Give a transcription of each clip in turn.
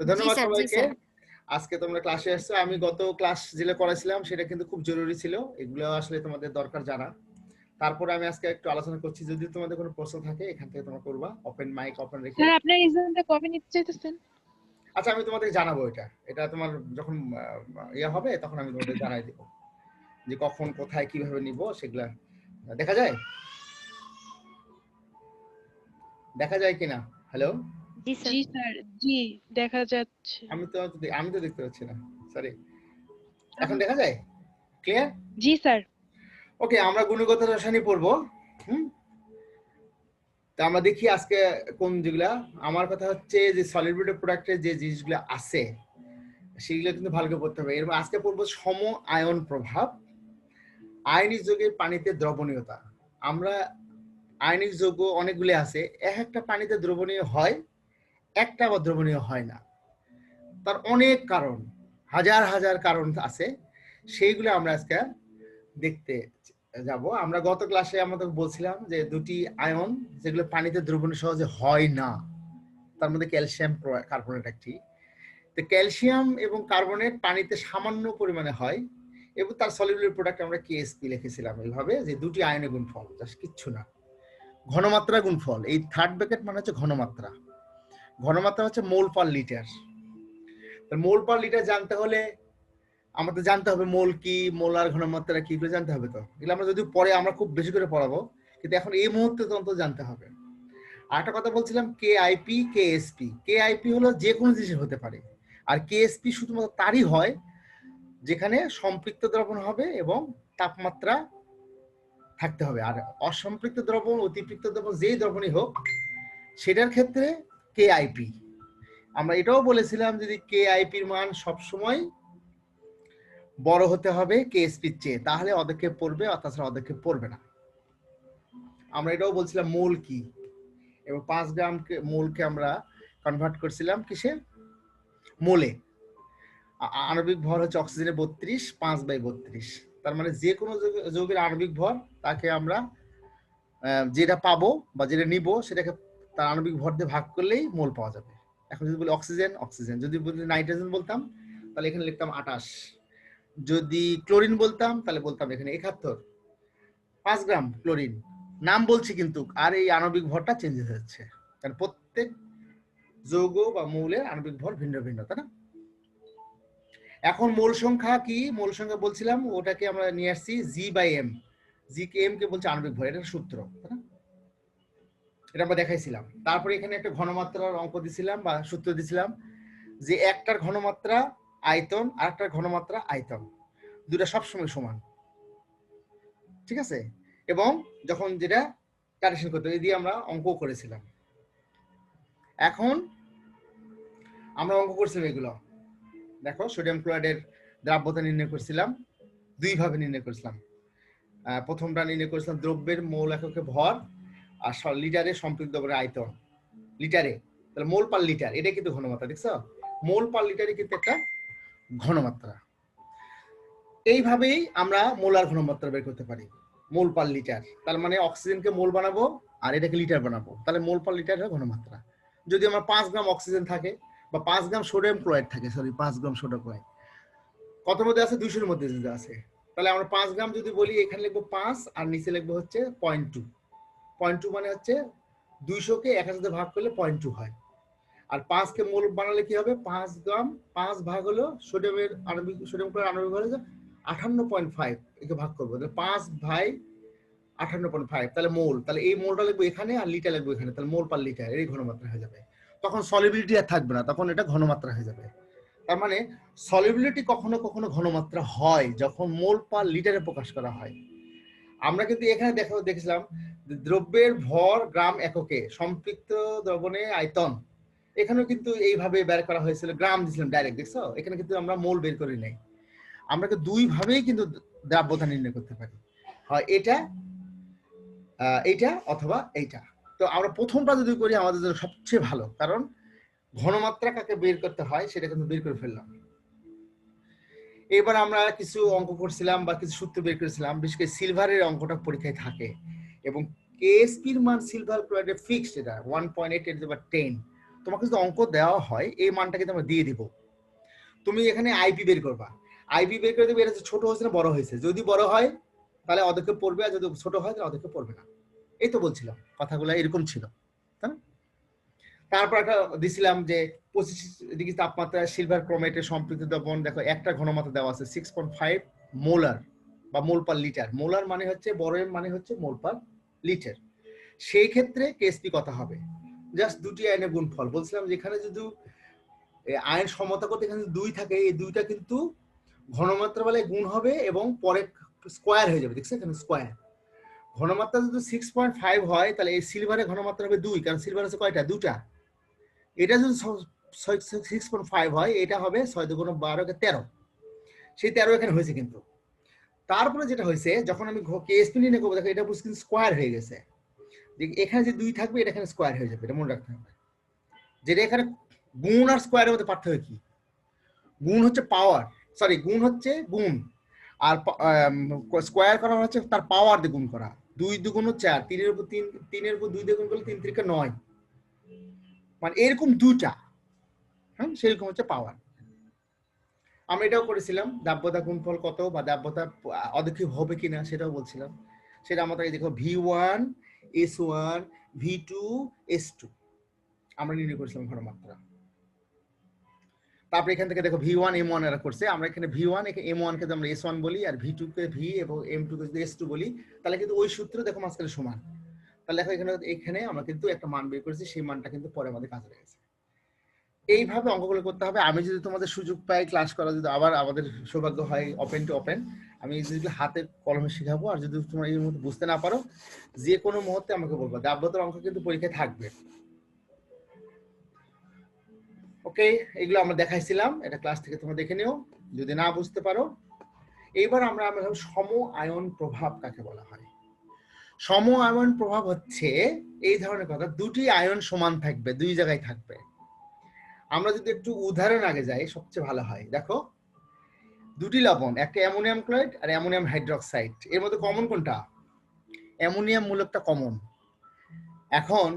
তো ধন্যবাদ সবাইকে। আজকে তোমরা ক্লাসে এসছো। আমি গত ক্লাস যেটা করেছিলাম সেটা কিন্তু খুব জরুরি ছিল। এগুলো আসলে তোমাদের দরকার জানা। তারপরে আমি আজকে একটু আলোচনা করছি। যদি তোমাদের কোনো প্রশ্ন থাকে এখান থেকে তোমরা করবা। ওপেন মাইক ওপেন রেখে স্যার আপনার এক্সামটা কবে নিতে চাইতেছেন? আচ্ছা আমি তোমাদের জানাব এটা। এটা তোমার যখন ইয়ে হবে তখন আমি তোমাদের জানাই দেবো। যে কখন কোথায় কীভাবে নিব সেগুলা। দেখা যায়? দেখা যায় কিনা? হ্যালো জি স্যার। জি স্যার জি দেখা যাচ্ছে। আমি তো আমি তো দেখতে পাচ্ছি না সরি এখন দেখা যায়? ক্লিয়ার জি স্যার। ওকে আমরা গুণগত রসায়নই পড়ব হুম? তা আমরা দেখি আজকে কোন যেগুলা। আমার কথা হচ্ছে যে সলিড বিউটি প্রোডাক্টের যে জিনিসগুলো আছে সেগুলো কিন্তু ভালো করে পড়তে হবে। এর আজকে পড়ব সম আয়ন প্রভাব আয়নিক যৌগের পানিতে দ্রবণীয়তা। আমরা আয়নিক যৌগ অনেকগুলি আছে এক একটা পানিতে দ্রবণীয় হয় একটা আবার দ্রবণীয় হয় না। তার অনেক কারণ, হাজার হাজার কারণ আছে, সেইগুলো আমরা আজকে দেখতে যাব। আমরা গত ক্লাসে আমাদের বলছিলাম যে দুটি আয়ন যেগুলো পানিতে দ্রবণীয় সহজে হয় না, তার মধ্যে ক্যালসিয়াম কার্বনেট একটি। তো ক্যালসিয়াম এবং কার্বনেট পানিতে সামান্য পরিমাণে হয় এবং তার সলিউলার প্রোডাক্ট আমরা কেএসপি লিখেছিলাম এইভাবে যে দুটি আয়নের গুণফল, জাস্ট কিচ্ছু না। ঘনমাত্রা গুণফল, এই থার্ড ব্র্যাকেট মানে হচ্ছে ঘনমাত্রা। ঘনমাত্রা হচ্ছে mole per litre. Mole per litre জানতে হলে আমাদের জানতে হবে মোল কি মোলার ঘনমাত্রা কি জানতে হবে তো। এগুলো আমরা যদি পরে আমরা খুব বেশি করে পড়াবো, কিন্তু এখন এই মুহূর্তে তো অন্তত জানতে হবে। আর একটা কথা বলছিলাম K IP K SP K IP হলো যে কোনো জিনিসের হতে পারে। আর কে এসপি শুধুমাত্র তারই হয় যেখানে সম্পৃক্ত দ্রবণ হবে এবং তাপমাত্রা থাকতে হবে। আর অসম্পৃক্ত দ্রবণ, অতিপৃক্ত দ্রবণ যেই দ্রবণই হোক, সেটার ক্ষেত্রে কে আইপি আমরা এটাও বলেছিলাম যদি কে আইপির মান সবসময় বড় হতে হবে কেএসপির চেয়ে, তাহলে অদক্ষেপ পড়বে তাছাড়া অদক্ষেপ পড়বে না। আমরা এটাও বলছিলাম মোল কি? এবং পাঁচ গ্রাম মোলকে আমরা কনভার্ট করছিলাম কিসে? মোলে। আণবিক ভর হচ্ছে অক্সিজেনের বত্রিশ, পাঁচ বাই বত্রিশ। তার মানে যে কোনো যৌগ- যৌগের আণবিক ভর তাকে আমরা যেটা পাবো বা যেটা নিব সেটাকে তার আণবিক ভর দিয়ে ভাগ করলেই মোল পাওয়া যাবে। এখন যদি বলি অক্সিজেন অক্সিজেন। যদি বলি নাইট্রোজেন বলতাম, তাহলে এখানে লিখতাম আটাশ। যদি ক্লোরিন বলতাম, তাহলে বলতাম এখানে একাত্তর। পাঁচ গ্রাম ক্লোরিন। নাম বলছি কিন্তু, আর এই আণবিক ভরটা চেঞ্জ হয়ে যাচ্ছে। কারণ প্রত্যেক যৌগ বা মৌলের আণবিক ভর ভিন্ন ভিন্ন, তাই না? এখন মোল সংখ্যা কি? মোল সংখ্যা বলছিলাম, ওটাকে আমরা নিয়ে আসছি জি বাই এম। জি কে এম কে বলছে আণবিক ভর, এটা সূত্র, তাই না? এটা আমরা দেখাইছিলাম। তারপরে এখানে একটা ঘনমাত্রার অঙ্ক দিছিলাম বা সূত্র দিছিলাম যে একটার ঘনমাত্রা আয়তন আর একটা ঘনমাত্রা আয়তন। দুটা সবসময় সমান। ঠিক আছে? এবং যখন যেটা কারেকশন করতে এই দিয়ে আমরা অঙ্ক করেছিলাম। এখন আমরা অঙ্ক করছিলাম এগুলো। দেখো সোডিয়াম ক্লোরাইডের দ্রাব্যতা নির্ণয় করছিলাম। দুই ভাবে নির্ণয় করেছিলাম। প্রথমটা নির্ণয় করেছিলাম, দ্রব্যের মৌল এককে ভর আর লিটারে সম্পৃক্ত করে আয়তন। লিটারে। তাহলে মোল পার লিটার এটা কিন্তু ঘনমাত্রা, দেখছ? মোল পার লিটারে কিন্তু একটা ঘনমাত্রা। এইভাবেই আমরা মোলার ঘনমাত্রা বের করতে পারি, মোল পার লিটার। তার মানে অক্সিজেনকে মোল বানাবো আর এটাকে লিটার বানাবো। তাহলে মোল পার লিটার ঘনমাত্রা। যদি আমার পাঁচ গ্রাম অক্সিজেন থাকে বা পাঁচ গ্রাম সোডিয়াম ক্লোরাইড থাকে, সরি, পাঁচ গ্রাম সোডিয়াম ক্লোরাইড, কত মধ্যে আছে? দুইশোর মধ্যে যদি আছে। তাহলে আমরা পাঁচ গ্রাম যদি বলি, এখানে লিখব পাঁচ আর নিচে লিখব হচ্ছে পয়েন্ট টু। পয়েন্ট টু মানে হচ্ছে দুইশোকে এক সাথে ভাগ করলে পয়েন্ট টু হয়। আর পাঁচকে মোল বানালে কি হবে? পাঁচ গ্রাম, পাঁচ ভাগ হলো সোডিয়ামের আণবিক, সোডিয়াম ক্লোরাইড আণবিক হচ্ছে আঠান্ন পয়েন্ট ফাইভ একে ভাগ করব। তাহলে পাঁচ ভাই আঠান্ন পয়েন্ট ফাইভ তাহলে মোল। তাহলে এই মোলটা লিখব এখানে আর লিটার লিখব এখানে। তাহলে মোল পার লিটার এই ঘনমাত্রা হয়ে যাবে। তখন সলিবিলিটি আর থাকবে না, তখন এটা ঘনমাত্রা হয়ে যাবে। তার মানে সলিবিলিটি কখনো কখনো ঘনমাত্রা হয়, যখন মোল পার লিটারে প্রকাশ করা হয়। আমরা কিন্তু এখানে দেখা, দেখেছিলাম দ্রব্যের ভর গ্রাম এককে, সম্পৃক্ত দ্রবণে আয়তন। এখানেও কিন্তু এইভাবে বের করা হয়েছিল, গ্রাম দিয়েছিলাম ডাইরেক্ট দেখছ? এখানে কিন্তু আমরা মোল বের করি নাই। আমরা দুই ভাবেই কিন্তু দ্রাব্যতা নির্ণয় করতে পারি। হয় এটা এইটা অথবা এইটা। তো আমরা প্রথমটা যদি করি, আমাদের জন্য সবচেয়ে ভালো। কারণ ঘনমাত্রা কাকে বের করতে হয়, সেটা কিন্তু বের করে ফেললাম। এবার আমরা কিছু অঙ্ক করছিলাম বা কিছু সূত্র বের করেছিলাম, বিশেষ করে সিলভারের অঙ্কটা পরীক্ষায় থাকে এবং কেএসপির মান সিলভার ক্লোরাইডে ফিক্সড এটা ওয়ান পয়েন্ট এইট টেন তোমাকে যদি অঙ্ক দেওয়া হয়, এই মানটা কিন্তু আমরা দিয়ে দিব। তুমি এখানে আইপি বের করবা। আইপি বের করে দেবে, এটা ছোট হয়েছে না বড় হয়েছে। যদি বড় হয়, তাহলে অদক্ষেপ পড়বে, আর যদি ছোট হয়, তাহলে অদক্ষেপ পড়বে না। এই তো বলছিলাম, কথাগুলো এরকম ছিল। তারপর একটা দিছিলাম যে পঁচিশ ডিগ্রি তাপমাত্রা সিলভার ক্রোমেটের সম্পৃক্ত দ্রবণ দেখো একটা ঘনমাত্রা দেওয়া আছে সিক্স পয়েন্ট ফাইভ মোলার বা মোল পার লিটার মোলার মানে হচ্ছে বড় এম মানে হচ্ছে মোল পার লিটার সেই ক্ষেত্রে কেএসপি কথা হবে? জাস্ট দুটি আয়নের গুণফল। বলছিলাম যেখানে যদি এ আয়ন সমতা করতে এখানে দুই থাকে, এই দুইটা কিন্তু ঘনমাত্রা বেলায় গুণ হবে এবং পরে স্কোয়ার হয়ে যাবে। দেখছ এখানে স্কোয়ার ঘনমাত্রা যদি সিক্স পয়েন্ট ফাইভ হয়, তাহলে এই সিলভারের ঘনমাত্রা হবে দুই, কারণ সিলভার আছে কয়টা? দুটা। এটা যদি সিক্স পয়েন্ট ফাইভ হয়, এটা হবে ছয় দুগুণ বারো তেরো। সেই তেরো এখানে হয়েছে কিন্তু। তারপরে যেটা হয়েছে, যখন আমি কেএসপি নিয়ে করব দেখো এটা কিন্তু স্কোয়ার হয়ে গেছে। যে এখানে যে দুই থাকবে, এটা এখানে স্কোয়ার হয়ে যাবে, এটা মনে রাখতে হবে। যেটা এখানে গুণ আর স্কোয়ারের মধ্যে পার্থক্য কি? গুণ হচ্ছে পাওয়ার সরি গুণ হচ্ছে গুণ। আর স্কোয়ার করা হচ্ছে তার পাওয়ার দিয়ে গুণ করা। দুই দুগুণ চার, তিনের উপর তিন, তিনের উপর দুই দ্বিগুণ করলে তিন তিরিকে নয়। মানে এরকম দুটা হ্যাঁ সেরকম হচ্ছে পাওয়ার আমরা এটাও করেছিলাম, দাব্যতা গুণফল কত বা দাব্যতা অদক্ষিপ হবে কিনা সেটাও বলছিলাম। সেটা আমাদের দেখো V one S one V two S two আমরা নির্ণয় করেছিলাম ঘনমাত্রা তারপরে এখান থেকে দেখো ভি ওয়ান এম ওয়ান এরা করছে। আমরা এখানে ভি ওয়ান এম ওয়ান কে আমরা এস ওয়ান বলি আর ভি টু কে ভি এবং এম টু কে যদি এস টু বলি, তাহলে কিন্তু ওই সূত্র দেখো মাঝখানে সমান। তাহলে দেখো এখানে এখানে আমরা কিন্তু একটা মান বের করেছি, সেই মানটা কিন্তু পরে আমাদের কাজে লেগেছে। এইভাবে অঙ্কগুলো করতে হবে। আমি যদি তোমাদের সুযোগ পাই ক্লাস করা যদি আবার আমাদের সৌভাগ্য হয় ওপেন টু ওপেন আমি যদি হাতে কলমে শেখাবো, আর যদি তোমরা এই মুহূর্তে বুঝতে না পারো, যে কোনো মুহূর্তে আমাকে বলব দাব্যতার অঙ্ক কিন্তু পরীক্ষায় থাকবে। ওকে এগুলো আমরা দেখাইছিলাম। এটা ক্লাস থেকে তোমরা দেখে নিও। যদি না বুঝতে পারো, এইবার আমরা আমরা সম আয়ন প্রভাব কাকে বলা হয়? সম আয়ন প্রভাব হচ্ছে এই ধরনের কথা। দুটি আয়ন সমান থাকবে, দুই জায়গায় থাকবে। আমরা যদি একটু উদাহরণ আগে যাই, সবচেয়ে ভালো হয়। দেখো, দুটি লবণ, একটা অ্যামোনিয়াম ক্লোরাইড আর অ্যামোনিয়াম হাইড্রোক্সাইড। এর মধ্যে কমন কোনটা? অ্যামোনিয়াম মূলকটা কমন। এখন,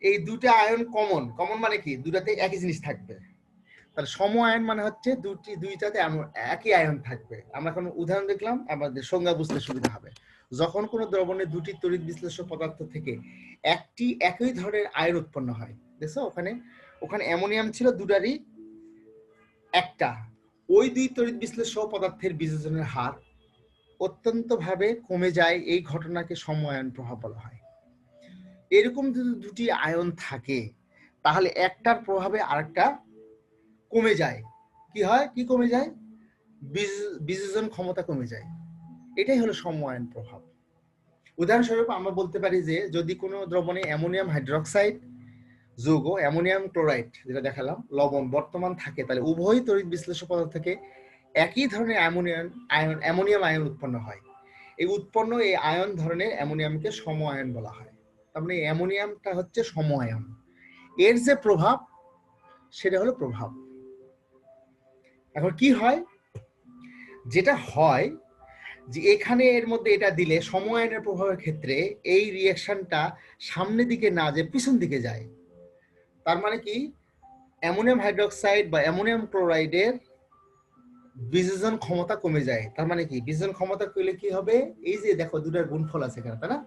এই দুটা আয়ন কমন কমন মানে কি? দুটাতে একই জিনিস থাকবে। তাহলে সম আয়ন মানে হচ্ছে দুটি, দুইটাতে একই আয়ন থাকবে। আমরা এখন উদাহরণ দেখলাম, আমাদের সংজ্ঞা বুঝতে সুবিধা হবে। যখন কোনো দ্রবণের দুটি তড়িৎ বিশ্লেষ্য পদার্থ থেকে একটি একই ধরনের আয়ন উৎপন্ন হয়, দেখছ? ওখানে ওখানে অ্যামোনিয়াম ছিল দুটারই একটা। ওই দুই তড়িৎ বিশ্লেষ্য পদার্থের বিযোজনের হার অত্যন্ত ভাবে কমে যায়, এই ঘটনাকে সময়ায়ন প্রভাব বলা হয়। এরকম যদি দুটি আয়ন থাকে, তাহলে একটার প্রভাবে আরেকটা কমে যায়। কি হয়? কি কমে যায়? বিযোজন ক্ষমতা কমে যায়। এটাই হলো সময়ায়ন প্রভাব। উদাহরণস্বরূপ আমরা বলতে পারি যে, যদি কোনো দ্রবণে অ্যামোনিয়াম হাইড্রোক্সাইড যৌগ, অ্যামোনিয়াম ক্লোরাইড যেটা দেখালাম, লবণ বর্তমান থাকে, তাহলে উভয় তড়িৎ বিশ্লেষ্য পদার্থ থেকে একই ধরনের অ্যামোনিয়াম আয়ন অ্যামোনিয়াম আয়ন উৎপন্ন হয়। এই উৎপন্ন এই আয়ন ধরনের অ্যামোনিয়ামকে সম আয়ন বলা হয়। তার মানে অ্যামোনিয়ামটা হচ্ছে সম আয়ন এর যে প্রভাব, সেটা হলো প্রভাব। এখন কি হয়? যেটা হয় যে এখানে এর মধ্যে এটা দিলে সময়ায়নের প্রভাবের ক্ষেত্রে এই রিয়াকশনটা সামনের দিকে না যে পিছন দিকে যায়। তার মানে কি? অ্যামোনিয়াম হাইড্রোক্সাইড বা অ্যামোনিয়াম ক্লোরাইডের বিযোজন ক্ষমতা কমে যায়। তার মানে কি? বিযোজন ক্ষমতা কমলে কি হবে? এই যে দেখো দুটার গুণফল আছে এখানে, তাই না?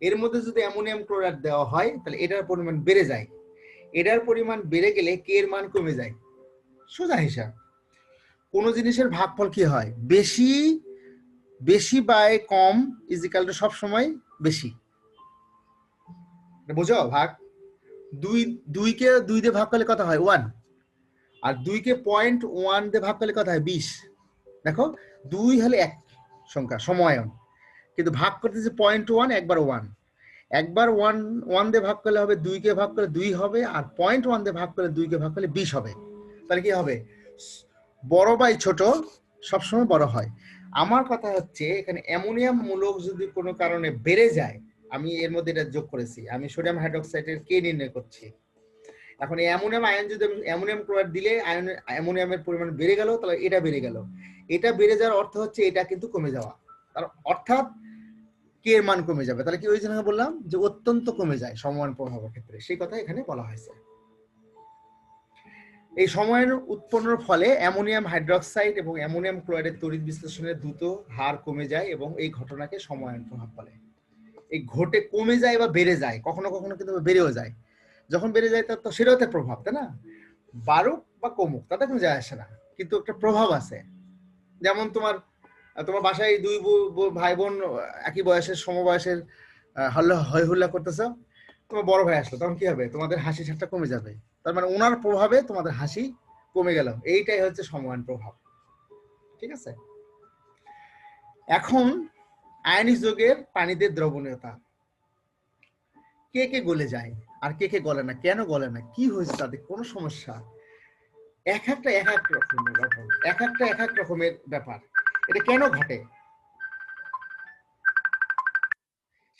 এর মধ্যে যদি অ্যামোনিয়াম ক্লোরাইড দেওয়া হয়, তাহলে এটার পরিমাণ বেড়ে যায়। এটার পরিমাণ বেড়ে গেলে কে এর মান কমে যায়। সোজা হিসাব। কোন জিনিসের ভাগফল কি হয়? বেশি বেশি বাই কম ইজিক্যাল টু সব সময় বেশি। বুঝো? ভাগ। দুই, দুইকে দুই দিয়ে ভাগ করলে কত হয়? ওয়ান আর দুইকে পয়েন্ট ওয়ান দিয়ে ভাগ করলে কত হয়? বিশ। দেখো, দুই হলে এক সংখ্যা সমায়ন কিন্তু ভাগ করতে যে পয়েন্ট ওয়ান একবার ওয়ান একবার ওয়ান ওয়ান দিয়ে ভাগ করলে হবে দুইকে ভাগ করলে দুই হবে, আর পয়েন্ট ওয়ান দিয়ে ভাগ করলে দুইকে ভাগ করলে বিশ হবে। তাহলে কি হবে? বড় বাই ছোট সবসময় বড় হয়। আমার কথা হচ্ছে, এখানে অ্যামোনিয়াম মূলক যদি কোনো কারণে বেড়ে যায়, আমি এর মধ্যে এটা যোগ করেছি। আমি সোডিয়াম হাইড্রোক্সাইডের কে নির্ণয় করছি। এখন এই অ্যামোনিয়াম আয়ন যদি আমি অ্যামোনিয়াম ক্লোরাইড দিলে, আয়ন, অ্যামোনিয়ামের পরিমাণ বেড়ে গেল, তাহলে এটা বেড়ে গেল। এটা বেড়ে যাওয়ার অর্থ হচ্ছে এটা কিন্তু কমে যাওয়া। তার অর্থাৎ কে এর মান কমে যাবে। তাহলে কি ওই জন্য বললাম, যে অত্যন্ত কমে যায় সমমান প্রভাবের ক্ষেত্রে। সেই কথা এখানে বলা হয়েছে। এই সময়ের উৎপন্নের ফলে অ্যামোনিয়াম হাইড্রক্সাইড এবং অ্যামোনিয়াম ক্লোরাইডের তড়িৎ বিশ্লেষণের দ্রুত হার কমে যায় এবং এই ঘটনাকে সময়ায়ন প্রভাব বলে। এই ঘটে কমে যায় বা বেড়ে যায়, কখনো কখনো কিন্তু বেড়েও যায়। যখন বেড়ে যায় তার তো সেটাও তো প্রভাব, তাই না? বাড়ুক বা কমুক, তাতে কোনো যায় আসে না। কিন্তু একটা প্রভাব আছে। যেমন তোমার তোমার বাসায় দুই ভাই বোন একই বয়সের, সমবয়সের হল্লা হই হুল্লা করতেছো, তোমার বড় ভাই আসলো, তখন কি হবে? তোমাদের হাসি ঠাট্টা কমে যাবে। তার মানে ওনার প্রভাবে তোমাদের হাসি কমে গেল। এইটাই হচ্ছে সমান প্রভাব। ঠিক আছে? এখন আয়নিক যোগের পানিতে দ্রবণীয়তা। কে কে গলে যায় আর কে কে গলে না? কেন গলে না? কি হয়েছে তাদের কোনো সমস্যা? এক একটা, এক এক রকমের রকম এক একটা, এক এক রকমের ব্যাপার। এটা কেন ঘটে?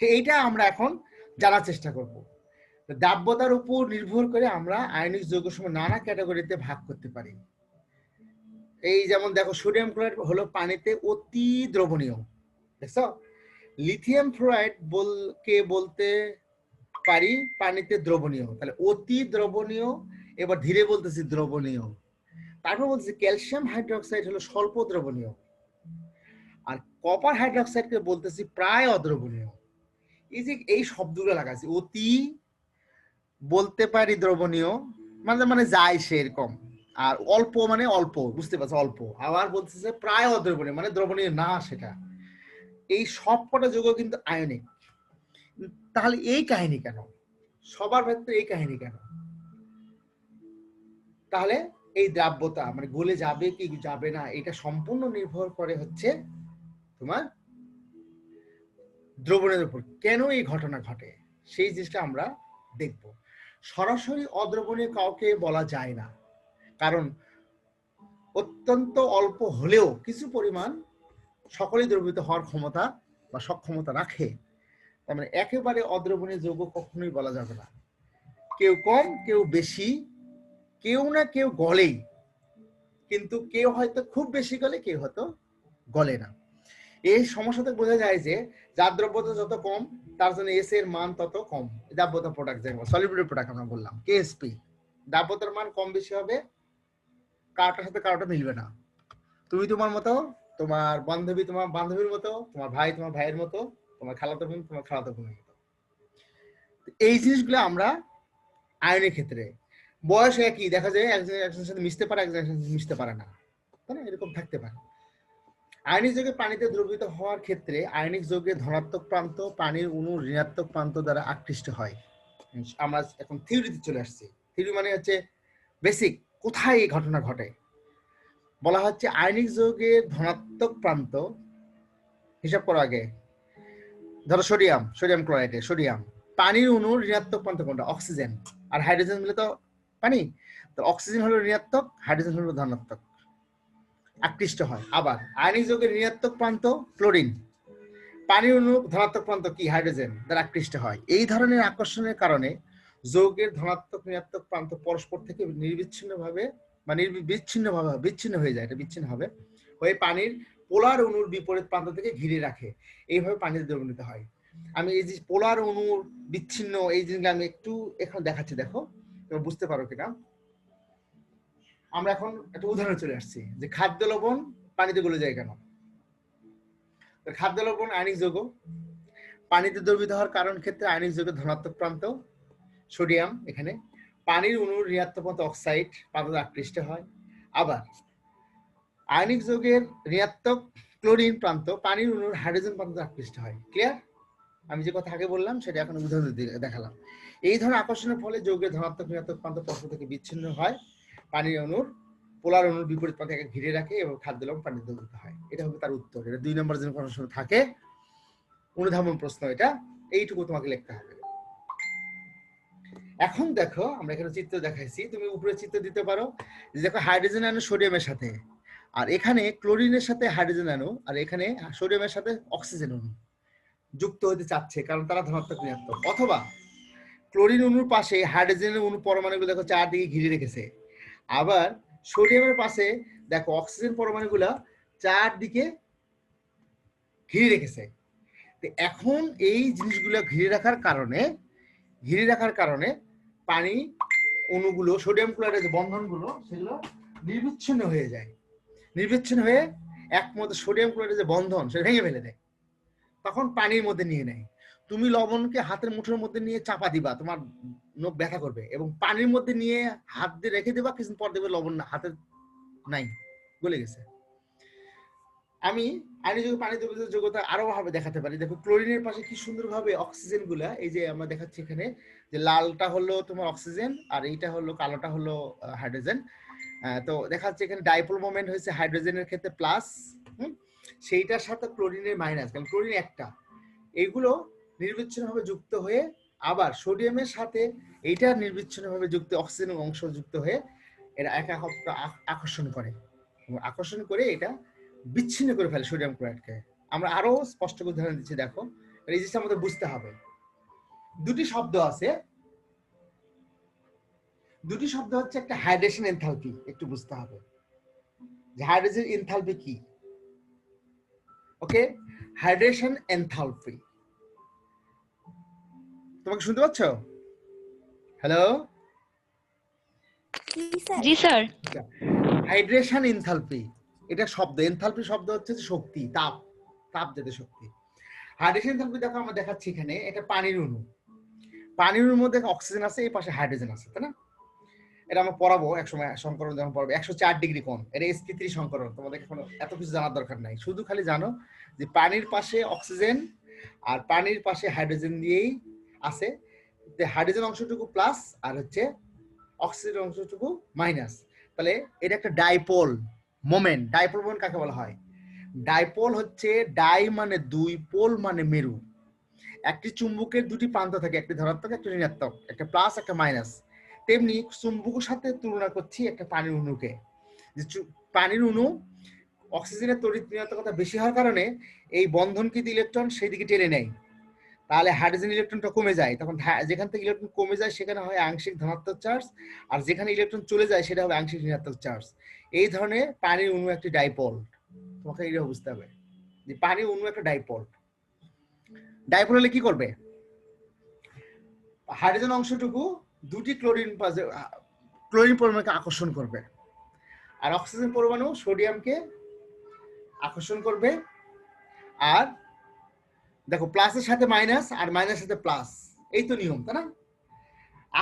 এইটা আমরা এখন জানার চেষ্টা করব। দাব্যতার উপর নির্ভর করে আমরা আয়নিক যৌগ সময় নানা ক্যাটাগরিতে ভাগ করতে পারি। এই যেমন দেখো, সোডিয়াম ক্লোরাইড হলো পানিতে অতি দ্রবণীয়, দেখছ? লিথিয়াম ফ্লোরাইড বলকে বলতে পারি? পানিতে দ্রবণীয়, তাহলে অতি দ্রবণীয়, এবার ধীরে বলতেছি দ্রবণীয়। তারপর বলতেছি ক্যালসিয়াম হাইড্রোক্সাইড হলো স্বল্প দ্রবণীয়, আর কপার হাইড্রোক্সাইডকে বলতেছি প্রায় অদ্রবণীয়। এই যে এই শব্দগুলো লাগাচ্ছি অতি বলতে পারি দ্রবণীয় মানে মানে যায় সে এরকম আর অল্প মানে অল্প, বুঝতে পারছ, অল্প। আবার বলতেছে প্রায় অদ্রবণীয় মানে দ্রবণীয় না সেটা। এই সব কটা যৌগ কিন্তু আয়নিক। তাহলে এই কাহিনী কেন? সবার ক্ষেত্রে এই কাহিনী কেন? তাহলে এই দ্রাব্যতা মানে গলে যাবে কি যাবে না, এটা সম্পূর্ণ নির্ভর করে হচ্ছে তোমার দ্রবণের উপর। কেন এই ঘটনা ঘটে? সেই জিনিসটা আমরা দেখব। সরাসরি অদ্রবণীয় কাউকে বলা যায় না। কারণ অত্যন্ত অল্প হলেও কিছু পরিমাণ সকলেই দ্রবীভূত হওয়ার ক্ষমতা বা সক্ষমতা রাখে। তার মানে একেবারে অদ্রবণীয় যৌগ কখনোই বলা যাবে না। কেউ কম, কেউ বেশি, কেউ না কেউ গলেই। কিন্তু কেউ হয়তো খুব বেশি গলে, কেউ হয়তো গলে না। এই সমস্যাতে বোঝা যায় যে, যার দ্রব্যতা যত কম তার জন্য এস এর মান তত কম। দাব্যতা প্রোডাক্ট যেমন সলিবিলিটি প্রোডাক্ট আমরা বললাম। কেএসপি দাব্যতার মান কম বেশি হবে, কারোটার সাথে কারোটা মিলবে না। তুমি তোমার মতো, তোমার বান্ধবী, তোমার বান্ধবীর মতো, তোমার ভাই, তোমার ভাইয়ের মতো, তোমার খালাতো বোন, তোমার খালাতো বোনের মতো। এই জিনিসগুলো আমরা আয়নের ক্ষেত্রে, বয়স একই, দেখা যায় একজন একজনের সাথে মিশতে পারে, একজন মিশতে পারে না। তাই না? এরকম থাকতে পারে। আয়নিক যৌগে পানিতে দ্রবীভূত হওয়ার ক্ষেত্রে আয়নিক যৌগের ধনাত্মক প্রান্ত, পানির অণু ঋণাত্মক প্রান্ত দ্বারা আকৃষ্ট হয়। আমরা এখন থিওরিতে চলে আসছি। থিওরি মানে হচ্ছে বেসিক, কোথায় এই ঘটনা ঘটে? বলা হচ্ছে আয়নিক যৌগের ধনাত্মক প্রান্ত, হিসাব করো আগে। ধরো সোডিয়াম সোডিয়াম ক্লোরাইডে, সোডিয়াম। পানির অণুর ঋণাত্মক প্রান্ত কোনটা? অক্সিজেন। আর হাইড্রোজেন মিলে তো পানি। তো অক্সিজেন হলো ঋণাত্মক, হাইড্রোজেন হলো ধনাত্মক। আকৃষ্ট হয়। আবার, আয়নিক যৌগের ঋণাত্মক প্রান্ত ক্লোরিন। পানির অণু ধনাত্মক প্রান্ত কি? হাইড্রোজেন দ্বারা আকৃষ্ট হয়। এই ধরনের আকর্ষণের কারণে যৌগের ধনাত্মক ঋণাত্মক প্রান্ত পরস্পর থেকে নির্বিচ্ছিন্নভাবে বা বিচ্ছিন্নভাবে বিচ্ছিন্ন হয়ে যায়, এটা বিচ্ছিন্ন হবে, হয়ে পানির পোলার অণুর বিপরীত প্রান্ত থেকে ঘিরে রাখে। এইভাবে পানিতে দ্রবণিত হয়। আমি এই যে পোলার অণুর বিচ্ছিন্ন, এই জিনিসগুলো আমি একটু এখন দেখাচ্ছি, দেখো। তুমি বুঝতে পারো কিনা? আমরা এখন একটা উদাহরণ চলে আসছি, যে খাদ্য লবণ পানিতে গলে যায় কেন? খাদ্য লবণ আয়নিক যৌগ। পানিতে দ্রবীভূত হওয়ার কারণ ক্ষেত্রে আয়নিক যৌগের ধনাত্মক প্রান্ত, সোডিয়াম এখানে। পানির অণুর ঋণাত্মক অক্সাইড প্রান্ত আকৃষ্ট হয়। আবার আয়নিক যৌগের ঋণাত্মক ক্লোরিন প্রান্ত, পানির অণুর হাইড্রোজেন প্রান্ত আকৃষ্ট হয়। ক্লিয়ার? আমি যে কথা আগে বললাম, সেটা এখন উদাহরণ দেখালাম। এই ধরনের আকর্ষণের ফলে যৌগের ধনাত্মক ঋণাত্মক প্রান্ত পরস্পর থেকে বিচ্ছিন্ন হয়। পানির অণুর, পোলার অণুর বিপরীত পথে ঘিরে রাখে এবং খাদ্য লবণ পানিতে দ্রবীভূত হয়। এটা হবে তার উত্তর। এটা দুই নম্বর যেন প্রশ্ন থাকে, অনুধাবন প্রশ্ন এটা, এইটুকু তোমাকে লিখতে হবে। এখন দেখো, আমরা এখানে চিত্র দেখাইছি, তুমি উপরে চিত্র দিতে পারো। যে দেখো হাইড্রোজেন অণু সোডিয়ামের সাথে, আর এখানে ক্লোরিনের সাথে হাইড্রোজেন অণু আর এখানে সোডিয়ামের সাথে অক্সিজেন অণু যুক্ত হতে চাচ্ছে, কারণ তারা ধনাত্মক ঋণাত্মক। অথবা ক্লোরিন অণুর পাশে হাইড্রোজেনের অণু পরমাণুগুলো দেখো চারদিকে ঘিরে রেখেছে। আবার সোডিয়ামের পাশে দেখো অক্সিজেন পরমাণুগুলা চারদিকে ঘিরে রেখেছে। এখন এই জিনিসগুলো ঘিরে রাখার কারণে, ঘিরে রাখার কারণে পানি অণুগুলো, সোডিয়াম ক্লোরাইডের যে বন্ধনগুলো, সেগুলো নির্বিচ্ছিন্ন হয়ে যায়। নির্বিচ্ছিন্ন হয়ে একমধ্যে সোডিয়াম ক্লোরাইডের যে বন্ধন, সেটা ভেঙে ফেলে দেয়। তখন পানির মধ্যে নিয়ে নেয়। তুমি লবণকে হাতের মুঠোর মধ্যে নিয়ে চাপা দিবা, তোমার নখ ব্যথা করবে এবং পানির মধ্যে নিয়ে হাত দিয়ে রেখে দিবা, কিছুদিন পর দেবে লবণ না, হাতের নাই, গলে গেছে। আমি আইনযোগ্য পানি দ্রবীভূত যোগ্যতা আরও ভাবে দেখাতে পারি। দেখো, ক্লোরিনের পাশে কি সুন্দরভাবে অক্সিজেনগুলা এই যে আমরা দেখাচ্ছি এখানে, যে লালটা হলো তোমার অক্সিজেন আর এইটা হলো, কালোটা হলো হাইড্রোজেন। তো দেখা যাচ্ছে এখানে ডাইপোল মোমেন্ট হয়েছে হাইড্রোজেনের ক্ষেত্রে প্লাস সেইটার সাথে ক্লোরিনের মাইনাস, কারণ ক্লোরিন একটা। এইগুলো নির্বিচ্ছিন্নভাবে যুক্ত হয়ে আবার সোডিয়ামের সাথে এটা নির্বিচ্ছিন্নভাবে যুক্ত, অক্সিজেন অংশ যুক্ত হয়ে এরা একা আকর্ষণ করে। আকর্ষণ করে এটা বিচ্ছিন্ন করে ফেলে সোডিয়াম ক্লোরাইডকে। আমরা আরও স্পষ্ট উদাহরণ দিচ্ছি, দেখো। এই জিনিসটা আমাদের বুঝতে হবে। দুটি শব্দ আছে। দুটি শব্দ হচ্ছে একটা হাইড্রেশন এনথালপি, একটু বুঝতে হবে। যে হাইড্রোজেন এনথালপি কি? ওকে? Hydration enthalpy. তোমাকে শুনতে পাচ্ছ? হ্যালো জি স্যার। হাইড্রেশন এনথালপি এটা শব্দ। এনথালপি শব্দ হচ্ছে শক্তি তাপ। তাপ যেতে শক্তি। হাইড্রেশন এনথালপি দেখো আমরা দেখাচ্ছি এখানে এটা পানির অণু। পানির অণুর মধ্যে অক্সিজেন আছে এই পাশে হাইড্রোজেন আছে তাই না? এটা আমরা পড়াবো একসময় সংকরণ যখন পড়ব। একশো চার ডিগ্রি কোণ। এটা এসপি থ্রি সংকরণ তোমাদের কোনো এত কিছু জানার দরকার নাই। শুধু খালি জানো যে পানির পাশে অক্সিজেন আর পানির পাশে হাইড্রোজেন দিয়েই আছে। যে হাইড্রোজেন অংশটুকু প্লাস আর হচ্ছে অক্সিজেন অংশটুকু মাইনাস তাহলে এটা একটা ডাইপোল মোমেন্ট ডাইপোল মোমেন্ট কাকে বলা হয়? ডাইপোল হচ্ছে ডাই মানে দুই পোল মানে মেরু। একটি চুম্বকের দুটি প্রান্ত থাকে, একটি ধনাত্মক, একটি ঋণাত্মক। একটা প্লাস একটা মাইনাস তেমনি চুম্বকের সাথে তুলনা করছি একটা পানির অণুকে। যে পানির অণু অক্সিজেনের তড়িৎ ঋণাত্মকতা বেশি হওয়ার কারণে এই বন্ধনকৃত ইলেকট্রন সেই দিকে টেনে নেয়। তাহলে হাইড্রোজেন ইলেকট্রনটা কমে যায়। তখন যেখান থেকে ইলেকট্রন কমে যায়, সেখানে হয় আংশিক ধনাত্মক চার্জ আর যেখানে ইলেকট্রন চলে যায়, সেটা হবে আংশিক ঋণাত্মক চার্জ এই ধরনের পানির অণু একটি ডাইপোল তোমাকে এইটা বুঝতে হবে। যে পানির অণু একটা ডাইপোল ডাইপোল হলে কি করবে? হাইড্রোজেন অংশটুকু দুটি ক্লোরিন ক্লোরিন পরমাণুকে আকর্ষণ করবে। আর অক্সিজেন পরমাণু সোডিয়ামকে আকর্ষণ করবে। আর দেখো প্লাসের সাথে মাইনাস আর মাইনাসের সাথে প্লাস এই তো নিয়ম, তাই না?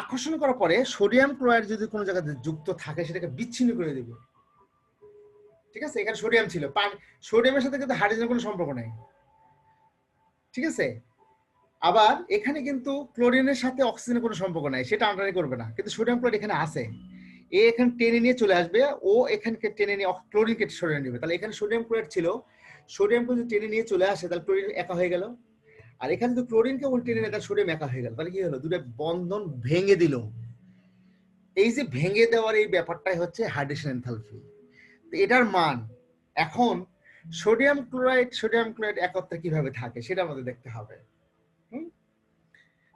আকর্ষণ করার পরে সোডিয়াম ক্লোরাইড যদি কোনো জায়গাতে যুক্ত থাকে, সেটাকে বিচ্ছিন্ন করে দেবে। ঠিক আছে? এখানে সোডিয়াম ছিল। সোডিয়ামের সাথে কিন্তু হাইড্রোজেনের কোনো সম্পর্ক নেই। ঠিক আছে? আবার এখানে কিন্তু ক্লোরিনের সাথে অক্সিজেনের কোনো সম্পর্ক নাই, সেটা আন্ডারে করবে না। কিন্তু সোডিয়াম ক্লোরাইড এখানে আছে। এ এখানে টেনে নিয়ে চলে আসবে, ও এখানকে টেনে নিয়ে ক্লোরিনকে সরিয়ে নেবে। তাহলে এখানে সোডিয়াম ক্লোরাইড ছিল সোডিয়ামকে যদি টেনে নিয়ে চলে আসে, তাহলে ক্লোরিন একা হয়ে গেল। আর এখানে যদি ক্লোরিনকে উল্টে নেয় তাহলে সোডিয়াম একা হয়ে গেল। তাহলে কি হলো? দুটো বন্ধন ভেঙে দিল। এই যে ভেঙে দেওয়ার এই ব্যাপারটাই হচ্ছে হাইড্রেশন এনথালপি। তো এটার মান, এখন সোডিয়াম ক্লোরাইড সোডিয়াম ক্লোরাইড একত্রে কীভাবে থাকে সেটা আমাদের দেখতে হবে?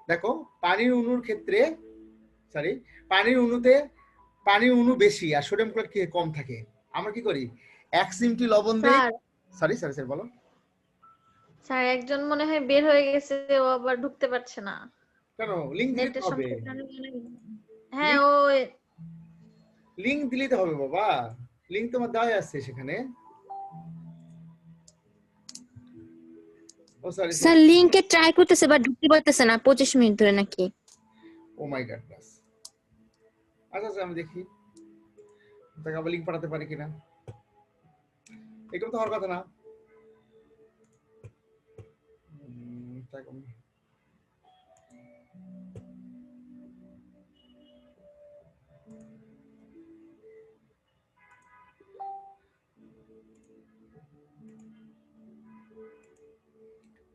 দেখো, পানির অণুর ক্ষেত্রে সরি পানির অণুতে পানির অণু বেশি আর সোডিয়াম ক্লোরাইড কি কম থাকে? আমরা কি করি? এক চিমটি লবণ স্যার সরি সরি স্যার বলো। স্যার একজন মনে হয় বের হয়ে গেছে ও আবার ঢুকতে পারছে না। কেন? লিঙ্ক দিতে হবে। হয়- ও লিঙ্ক দিলেই তো হবে বাবা। লিঙ্ক তোমার দেওয়া আছে সেখানে। ও সরি স্যার লিংকে ট্রাই করতেছে বাট ঢুকতে পারতেছে না পঁচিশ মিনিট ধরে নাকি। ও মাই গড প্লাস আচ্ছা আচ্ছা আমি দেখি। তাকে আবার লিঙ্ক পাঠাতে পারি কিনা? এরকম তো হওয়ার কথা না।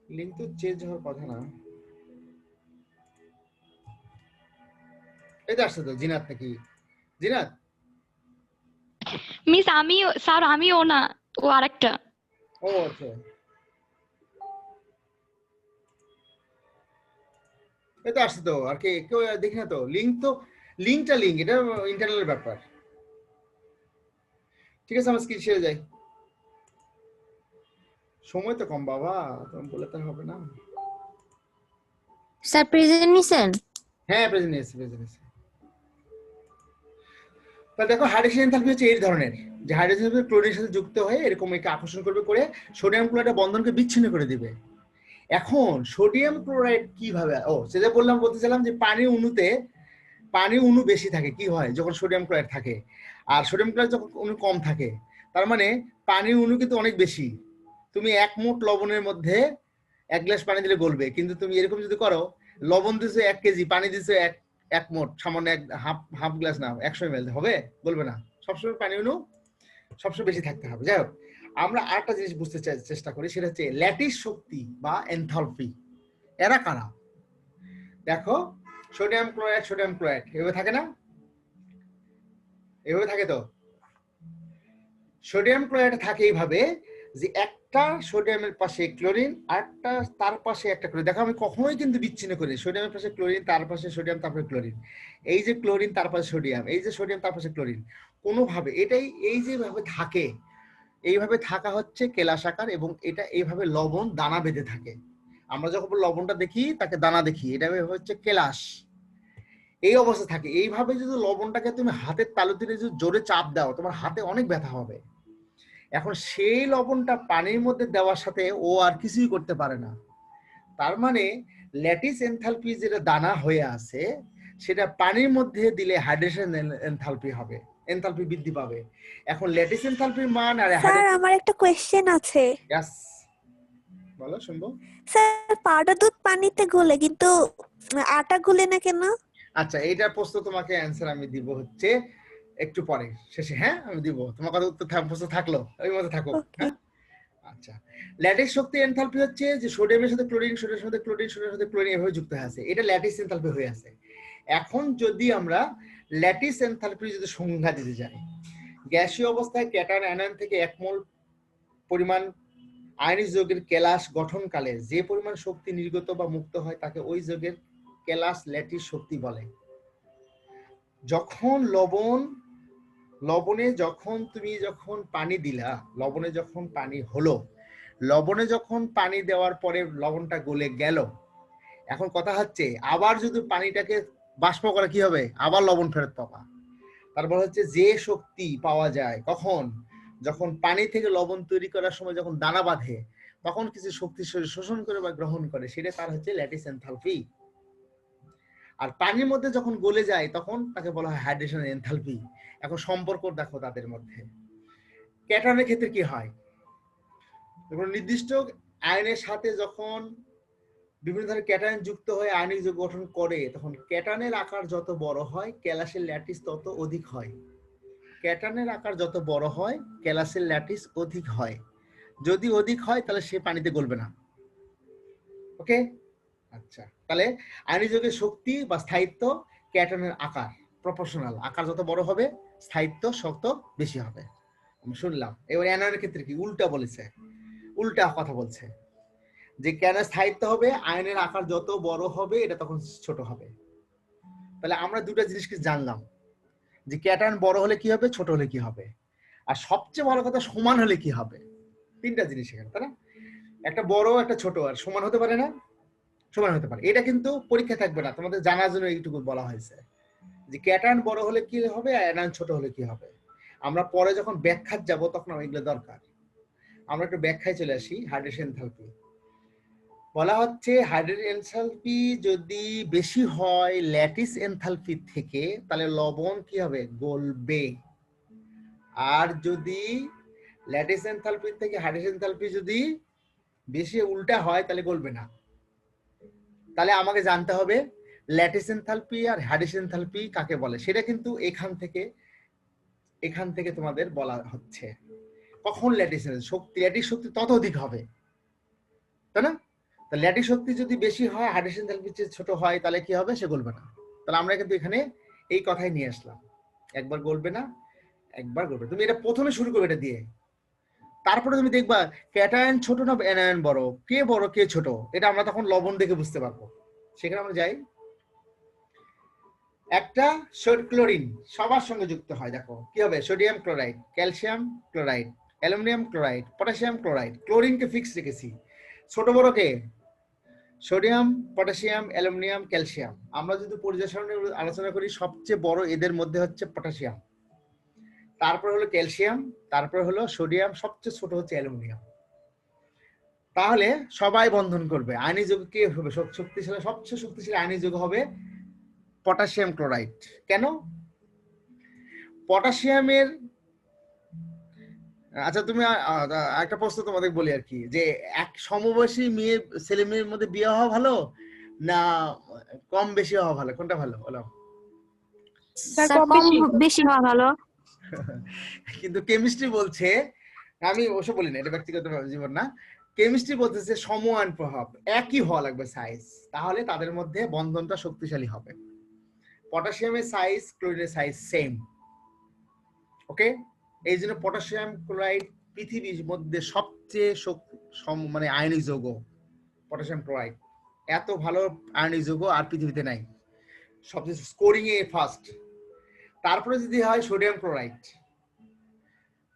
লিঙ্ক তো চেঞ্জ হওয়ার কথা না। এই তো আসছে তো জিনাত নাকি? জিনাত? মিস আমিও স্যার আমিও না। ও আরেকটা। ও আচ্ছা। তো আসছে তো আর কি কেউ দেখি না তো লিঙ্ক তো লিঙ্কটা লিঙ্ক এটা ইন্টারনাল ব্যাপার। ঠিক আছে আমার স্ক্রিন শেয়ারে যাই। সময় তো কম বাবা তুমি বলে তো হবে না। স্যার প্রেজেন্ট নিছেন? হ্যাঁ প্রেজেন্ট এসে প্রেজেন্ট এসে তাহলে দেখো হাইড্রোজেন এনথালপি হচ্ছে এই ধরনের। যে হাইড্রোজেন ক্লোরিনের সাথে যুক্ত হয়ে এরকম একে আকর্ষণ করবে করে সোডিয়াম ক্লোরাইড বন্ধনকে বিচ্ছিন্ন করে দিবে। এখন সোডিয়াম ক্লোরাইড কীভাবে, ও, সেটা বললাম বলতে চাইলাম যে পানি অণুতে পানি অণু বেশি থাকে, কি হয়? যখন সোডিয়াম ক্লোরাইড থাকে। আর সোডিয়াম ক্লোরাইড যখন অণু কম থাকে, তার মানে পানির অণু কিন্তু অনেক বেশি। তুমি এক মুঠ লবণের মধ্যে এক গ্লাস পানি দিলে গলবে। কিন্তু তুমি এরকম যদি করো, লবণ দিছো এক কেজি, পানি দিছো এক এক মোট, সামান্য এক হাফ হাফ গ্লাস না, একশো এম হবে? বলবে না। সবসময় পানি অণু সবসময় বেশি থাকতে হবে। যাই হোক, আমরা আরেকটা জিনিস বুঝতে চেষ্টা করি, সেটা হচ্ছে ল্যাটিস শক্তি বা এনথালপি। এরা কারা? দেখো, সোডিয়াম ক্লোরাইড সোডিয়াম ক্লোরাইড, এভাবে থাকে না? এভাবে থাকে তো? সোডিয়াম ক্লোরাইড থাকে এইভাবে যে একটা সোডিয়ামের পাশে ক্লোরিন আরেকটা তার পাশে একটা ক্লোরিন দেখো, আমি কখনোই কিন্তু বিচ্ছিন্ন করি সোডিয়ামের পাশে ক্লোরিন তার পাশে সোডিয়াম তারপরে ক্লোরিন এই যে ক্লোরিন তার পাশে সোডিয়াম এই যে সোডিয়াম তার পাশে ক্লোরিন কোনোভাবে, এটাই, এই যে ভাবে থাকে, এইভাবে থাকা হচ্ছে কেলাস আকার এবং এটা এইভাবে লবণ, দানা বেঁধে থাকে। আমরা যখন লবণটা দেখি, তাকে দানা দেখি। এটা হচ্ছে কেলাস। এই অবস্থা থাকে। এইভাবে যদি লবণটাকে তুমি হাতের তালুতে যদি জোরে চাপ দাও, তোমার হাতে অনেক ব্যথা হবে। এখন সেই লবণটা পানির মধ্যে দেওয়ার সাথে ও আর কিছুই করতে পারে না। তার মানে ল্যাটিস এনথালপি যেটা দানা হয়ে আছে সেটা পানির মধ্যে দিলে হাইড্রেশন এনথালপি হবে এনথালপি বৃদ্ধি পাবে। এখন ল্যাটিস এনথালপির মান আর স্যার আমার একটা কোয়েশ্চেন আছে। ইয়াস বলো শুনব। স্যার পাউডার দুধ পানিতে গলে কিন্তু আটা গলে না কেন? আচ্ছা এইটার প্রশ্ন তোমাকে অ্যান্সার আমি দিব হচ্ছে একটু পরে শেষে হ্যাঁ? আমি দিব। তোমার কথা উত্তর প্রশ্ন থাকল। ওই মতো থাকো হ্যাঁ? আচ্ছা। ল্যাটিস শক্তি এনথালপি হচ্ছে যে সোডিয়ামের সাথে ক্লোরিন সোডিয়ামের সাথে ক্লোরিন সোডিয়ামের সাথে ক্লোরিন এভাবে যুক্ত হয়ে আছে। এটা ল্যাটিস এনথালপি হয়ে আছে। এখন যদি আমরা ল্যাটিস এনথালপি যদি সংজ্ঞা দিতে যাই গ্যাসীয় অবস্থায় ক্যাটায়ন অ্যানায়ন থেকে এক মোল পরিমাণ আয়নিক যৌগের কেলাস গঠনকালে যে পরিমাণ শক্তি নির্গত বা মুক্ত হয় তাকে ওই যৌগের কেলাস ল্যাটিস শক্তি বলে। যখন লবণ লবণে যখন তুমি যখন পানি দিলা, লবণে যখন পানি হলো, লবণে যখন পানি দেওয়ার পরে লবণটা গলে গেল, এখন কথা হচ্ছে আবার যদি পানিটাকে বাষ্প করে কি হবে? আবার লবণ ফেরত পাবা। তারপর হচ্ছে যে শক্তি পাওয়া যায় কখন? যখন পানি থেকে লবণ তৈরি করার সময় যখন দানা বাঁধে, তখন কিছু শক্তি শরীর শোষণ করে বা গ্রহণ করে, সেটা তার হচ্ছে ল্যাটিস এনথালপি। আর পানির মধ্যে যখন গলে যায়, তখন তাকে বলা হয় হাইড্রেশন এনথালপি। এখন সম্পর্ক দেখো তাদের মধ্যে। ক্যাটায়নের ক্ষেত্রে কি হয়? নির্দিষ্ট আয়নের সাথে যখন বিভিন্ন ধরনের ক্যাটায়ন যুক্ত হয়ে আয়নিক যৌগ গঠন করে, তখন ক্যাটায়নের আকার যত বড় হয়, ক্যালাসের ল্যাটিস তত অধিক হয়। ক্যাটায়নের আকার যত বড় হয়, ক্যালাসের ল্যাটিস অধিক হয়। যদি অধিক হয়, তাহলে সে পানিতে গলবে না। ওকে? আচ্ছা। তাহলে আয়নিক যৌগের শক্তি বা স্থায়িত্ব ক্যাটায়নের আকার প্রপোর্শনাল আকার যত বড় হবে স্থায়িত্ব শক্ত বেশি হবে। আমি শুনলাম। এবার অ্যানায়নের ক্ষেত্রে কি? উল্টা বলেছে। উল্টা কথা বলছে। যে কেন স্থায়িত্ব হবে? আয়নের আকার যত বড় হবে, এটা তখন ছোট হবে। তাহলে আমরা দুটো জিনিসকে জানলাম। যে ক্যাটায়ন বড় হলে কি হবে? ছোট হলে কি হবে? আর সবচেয়ে বড় কথা, সমান হলে কি হবে? তিনটা জিনিস এখানে, তাই না? একটা বড়, একটা ছোট। আর সমান হতে পারে না? সমান হতে পারে। এটা কিন্তু পরীক্ষা থাকবে না। তোমাদের জানার জন্য এইটুকু বলা হয়েছে। যে ক্যাটায়ন বড় হলে কি হবে অ্যানায়ন ছোট হলে কি হবে? আমরা পরে যখন ব্যাখ্যাত যাব তখন আমার এগুলো দরকার। আমরা একটু ব্যাখ্যায় চলে আসি হাইড্রেশন এনথালপি বলা হচ্ছে হাইড্রেশন এনথালপি যদি বেশি হয় ল্যাটিস এনথালপি থেকে, তাহলে লবণ কি হবে? গলবে। আর যদি ল্যাটিস এনথালপি থেকে হাইড্রেশন এনথালপি যদি বেশি উল্টা হয়, তাহলে গলবে না। তাহলে আমাকে জানতে হবে ল্যাটিস এনথালপি আর হাইড্রেশন এনথালপি কাকে বলে? সেটা কিন্তু এখান থেকে এখান থেকে তোমাদের বলা হচ্ছে। কখন ল্যাটিস শক্তি ল্যাটিস শক্তি তত অধিক হবে। তাই না? ল্যাটিস শক্তি যদি বেশি হয় হাইড্রেশন এনথালপি ছোট হয়, তাহলে কি হবে? সে গলবে না। তাহলে আমরা কিন্তু এখানে এই কথাই নিয়ে আসলাম। একবার গলবে না, একবার গলবে তুমি এটা প্রথমে শুরু করবে এটা দিয়ে। তারপরে তুমি দেখবা, ক্যাটায়ন ছোট না অ্যানায়ন বড়? কে বড়, কে ছোট? এটা আমরা তখন লবণ দেখে বুঝতে পারব। সেখানে আমরা যাই। একটা ক্লোরিন সবার সঙ্গে যুক্ত হয়, দেখো। কি হবে? Sodium chloride, calcium chloride, aluminium chloride, potassium chloride, ক্লোরিনকে fix রেখেছি। ছোট বড় কে? Sodium, potassium, aluminium, calcium. আমরা যদি সারণী আলোচনা করি, সবচেয়ে বড় এদের মধ্যে হচ্ছে পটাশিয়াম। তারপর হলো ক্যালসিয়াম, তারপর হলো সোডিয়াম, সবচেয়ে ছোট হচ্ছে অ্যালুমিনিয়াম। তাহলে সবাই বন্ধন করবে। আয়নি যুগ কে হবে? শক্তিশালী, সবচেয়ে শক্তিশালী আইনি যুগ হবে পটাশিয়াম ক্লোরাইড। কেন? পটাশিয়ামের আচ্ছা তুমি একটা প্রশ্ন তোমাদের বলি আর কি যে এক সমবয়সী মেয়ে ছেলে মেয়ের মধ্যে বিয়ে হওয়া ভালো না কম বেশি হওয়া ভালো? কোনটা ভালো বলো? বেশি। হওয়া ভালো। কিন্তু কেমিস্ট্রি বলছে আমি অবশ্য বলি না এটা ব্যক্তিগত জীবন না কেমিস্ট্রি বলতেছে সমান প্রভাব একই হওয়া লাগবে সাইজ তাহলে তাদের মধ্যে বন্ধনটা শক্তিশালী হবে। পটাশিয়ামের সাইজ ক্লোরিনের সাইজ সেম ওকে এই জন্য পটাশিয়াম ক্লোরাইড পৃথিবীর মধ্যে সবচেয়ে মানে আয়নিক যৌগ পটাশিয়াম ক্লোরাইড এত ভালো আয়নিক যৌগ আর পৃথিবীতে নাই। সবচেয়ে স্কোরিং এ ফার্স্ট তারপরে যদি হয় সোডিয়াম ক্লোরাইড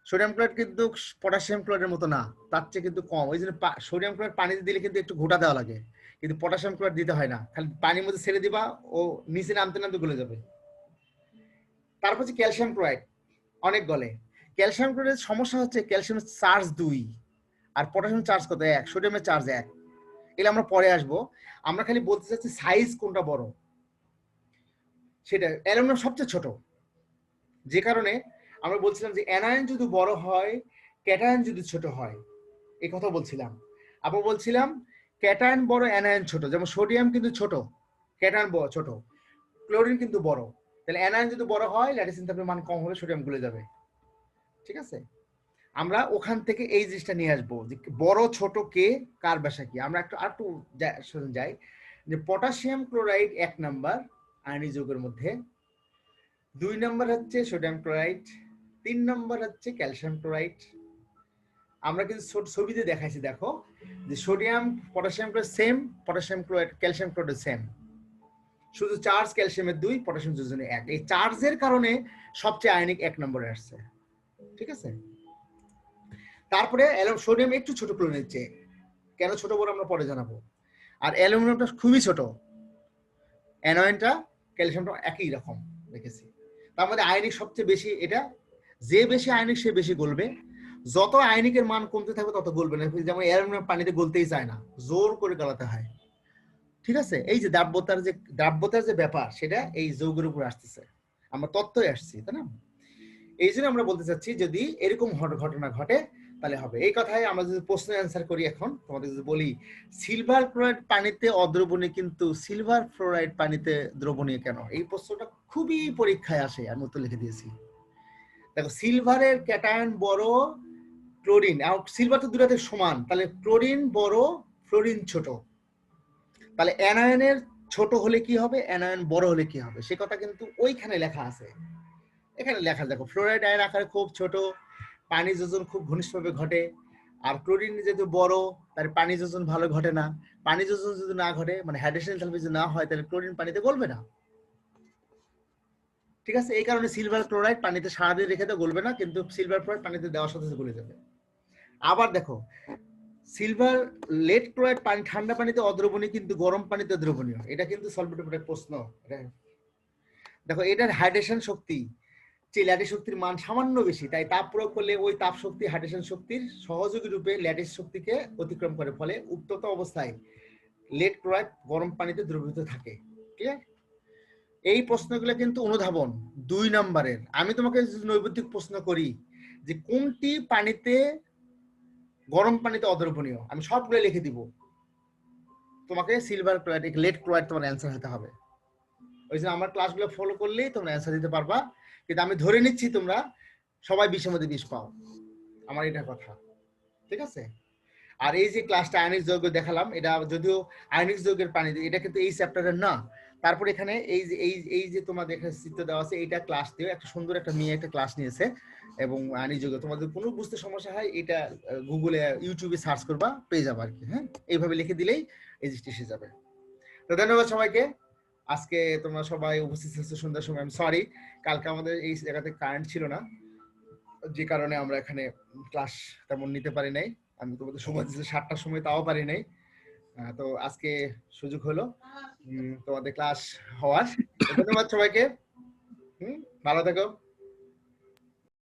সোডিয়াম ক্লোরাইড কিন্তু পটাশিয়াম ক্লোরাইডের মতো না। তার চেয়ে কিন্তু কম। ওই জন্য সোডিয়াম ক্লোরাইড পানিতে দিলে কিন্তু একটু ঘোটা দেওয়া লাগে। কিন্তু পটাশিয়াম ক্লোরাইড দিতে হয় না। খালি পানির মধ্যে ছেড়ে দিবা, ও নিচে নামতে নামতে গলে যাবে। তারপর হচ্ছে ক্যালসিয়াম ক্লোরাইড অনেক গলে। ক্যালসিয়াম ক্লোরাইডের সমস্যা হচ্ছে ক্যালসিয়ামের চার্জ দুই, আর পটাশিয়াম চার্জ কত? এক সোডিয়ামের চার্জ এক। এগুলো আমরা পরে আসব। আমরা খালি বলতে চাচ্ছি সাইজ কোনটা বড়? সেটা, অ্যালুমিনিয়াম সবচেয়ে ছোট। যে কারণে আমরা বলছিলাম যে অ্যানায়ন যদি বড় হয় ক্যাটায়ন যদি ছোট হয় এই কথা বলছিলাম। আবার বলছিলাম ক্যাটায়ন বড়, অ্যানায়ন ছোট। যেমন সোডিয়াম কিন্তু ছোট, ক্যাটায়ন বড় ছোট। ক্লোরিন কিন্তু বড়। তাহলে অ্যানায়ন যদি বড় হয় ল্যাটিস ইনথাপের মান কম হবে সোডিয়াম গুলে যাবে। ঠিক আছে? আমরা ওখান থেকে এই জিনিসটা নিয়ে আসব যে বড়, ছোট কে, কার বাসা কি? আমরা একটু আর একটু শুনুন যাই। যে পটাশিয়াম ক্লোরাইড এক নাম্বার আয়নি যৌগের মধ্যে। দুই নম্বর হচ্ছে সোডিয়াম ক্লোরাইড। তিন নম্বর হচ্ছে ক্যালসিয়াম ক্লোরাইড। আমরা কিন্তু ছবিতে দেখাইছি, দেখো। যে sodium potassium chloride same potassium chloride calcium chloride same শুধু চার্জ ক্যালসিয়ামের দুই পটাশিয়াম দুজনে এক। এই চার্জের কারণে সবচেয়ে আয়নিক এক নম্বরে আসছে। ঠিক আছে? তারপরে সোডিয়াম একটু ছোট ক্লোরিনের চেয়ে কেন ছোট বড় আমরা পরে জানাব। আর অ্যালুমিনিয়ামটা খুবই ছোট। অ্যানোয়েনটা ক্যালসিয়ামটা একই রকম দেখেছি তার মধ্যে আয়নিক সবচেয়ে বেশি এটা। যে বেশি আয়নিক সে বেশি গলবে। যত আয়নিকের মান কমতে থাকবে, তত গলবে না। যেমন অ্যালুমিনিয়াম পানিতে গলতেই চায় না, জোর করে গলাতে হয়। ঠিক আছে? এই যে দ্রাব্যতার যে দ্রাব্যতার যে ব্যাপার, সেটা এই যৌগের উপর আসতেছে। আমরা তত্ত্বই আসছি, তাই না? এই জন্য আমরা বলতে চাচ্ছি, যদি এরকম ঘটনা ঘটে, তাহলে হবে। এই কথায় আমরা যদি প্রশ্ন অ্যান্সার করি এখন, তোমাদের যদি বলি, সিলভার ক্লোরাইড পানিতে অদ্রবণীয় কিন্তু সিলভার ফ্লোরাইড পানিতে দ্রবণীয় কেন? এই প্রশ্নটা খুবই পরীক্ষায় আসে, আমি উত্তর লিখে দিয়েছি। দেখো, সিলভারের ক্যাটায়ন বড় ক্লোরিন সিলভার তো দুটাতে সমান। তাহলে ক্লোরিন বড়, ফ্লোরিন ছোট। তাহলে অ্যানায়নের ছোট হলে কি হবে? অ্যানায়ন বড় হলে কি হবে? সে কথা কিন্তু ওইখানে লেখা আছে। এখানে লেখা দেখো, ফ্লোরাইড আয়ন আকারে খুব ছোট পানি যোজন খুব ঘনিষ্ঠভাবে ঘটে। আর ক্লোরিন যেহেতু বড় তার পানি যোজন ভালো ঘটে না। পানি যোজন যদি না ঘটে মানে হাইড্রেশন এনথালপি যদি না হয়, তাহলে ক্লোরিন পানিতে গলবে না। ঠিক আছে? এই কারণে সিলভার ক্লোরাইড পানিতে সারাদিন রেখে তো গলবে না, কিন্তু সিলভার ক্লোরাইড পানিতে দেওয়ার সাথে সাথে গলে যাবে। আবার দেখো সিলভার লেড ক্লোরাইড পানি, ঠান্ডা পানিতে অদ্রবণীয় কিন্তু গরম পানিতে দ্রবণীয়। এটা কিন্তু সলভেটেবল প্রশ্ন দেখো, এটার হাইড্রেশন শক্তি, যে ল্যাটিস শক্তির মান সামান্য বেশি, তাই তাপ প্রয়োগ করলে ওই তাপ শক্তি হাইড্রেশন শক্তির সহযোগী রূপে ল্যাটিস শক্তিকে অতিক্রম করে, ফলে উত্তপ্ত অবস্থায় লেড ক্লোরাইড গরম পানিতে দ্রবীভূত থাকে ক্লিয়ার এই প্রশ্নগুলো কিন্তু অনুধাবন দুই নম্বরের। আমি তোমাকে যদি প্রশ্ন করি যে কোনটি পানিতে গরম পানিতে অদ্রবণীয় আমি সবগুলো লিখে দিব। তোমাকে সিলভার ক্লোরাইড লেড ক্লোরাইড তোমার অ্যান্সার হতে হবে। ওই জন্য আমার ক্লাসগুলো ফলো করলেই তোমরা অ্যান্সার দিতে পারবা। কিন্তু আমি ধরে নিচ্ছি তোমরা, সবাই বিশের মধ্যে বিষ পাও। আমার এটা কথা। ঠিক আছে? আর এই যে ক্লাসটা আয়নিক যৌগ দেখালাম, এটা যদিও আয়নিক যৌগের পানি, এটা কিন্তু এই চ্যাপ্টারের না। তারপর এখানে এই যে, এই এই যে তোমাদের এখানে চিত্র দেওয়া আছে এইটা ক্লাস দিও একটা সুন্দর একটা মেয়ে একটা ক্লাস নিয়েছে এবং আয়নিক যৌগ তোমাদের কোনো বুঝতে সমস্যা হয়, এটা গুগলে ইউটিউবে সার্চ করবা, পেয়ে যাবে আর কি হ্যাঁ? এইভাবে লিখে দিলেই এই জিনিসটা এসে যাবে। তো ধন্যবাদ সবাইকে। আজকে তোমরা সবাই উপস্থিত হয়েছো সন্ধ্যার সময়। আমি সরি কালকে আমাদের এই জায়গাতে কারেন্ট ছিল না। যে কারণে আমরা এখানে ক্লাস তেমন নিতে পারি নাই। আমি তোমাদের সময় দিচ্ছি সাতটার সময় তাও পারি নাই। তো আজকে সুযোগ হলো। তোমাদের ক্লাস হওয়ার। ধন্যবাদ সবাইকে। হুম ভালো থেকো।